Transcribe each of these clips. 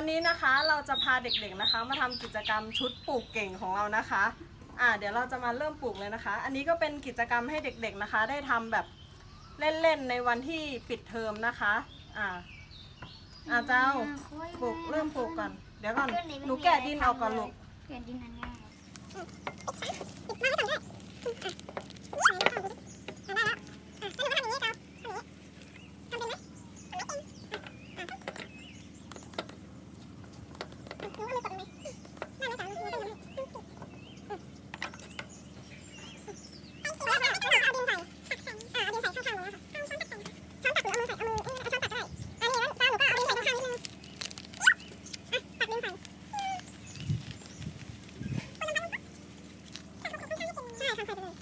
วันนี้นะคะเราจะพาเด็กๆนะคะ มาทำกิจกรรมชุดปลูกเก่งของเรานะคะ อ่าเดี๋ยวเราจะมาเริ่มปลูกเลยนะคะ อันนี้ก็เป็นกิจกรรมให้เด็กๆนะคะ ได้ทำแบบเล่นๆในวันที่ปิดเทอมนะคะ อ่าอ่าเจ้าปลูกเริ่มปลูกก่อน เดี๋ยวก่อนหนูแกะดินออกก่อนลูกแกะดินง่าย นะ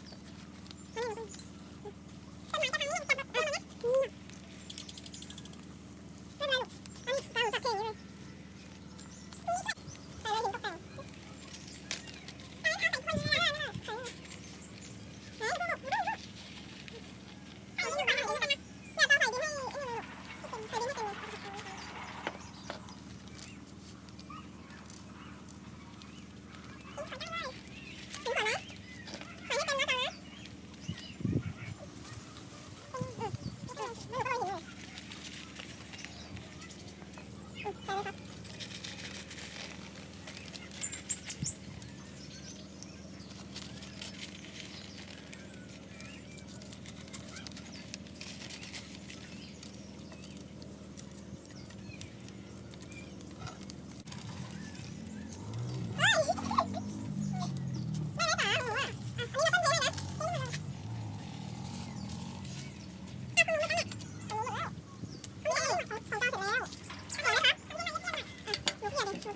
ช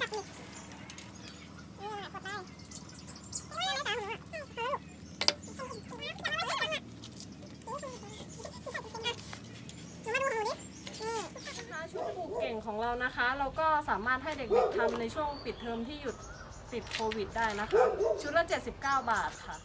ุดปลูกเก่งของเรานะคะ เราก็สามารถให้เด็กๆทำในช่วงปิดเทอมที่หยุดติดโควิดได้นะคะ ชุดละ 79 บาทค่ะ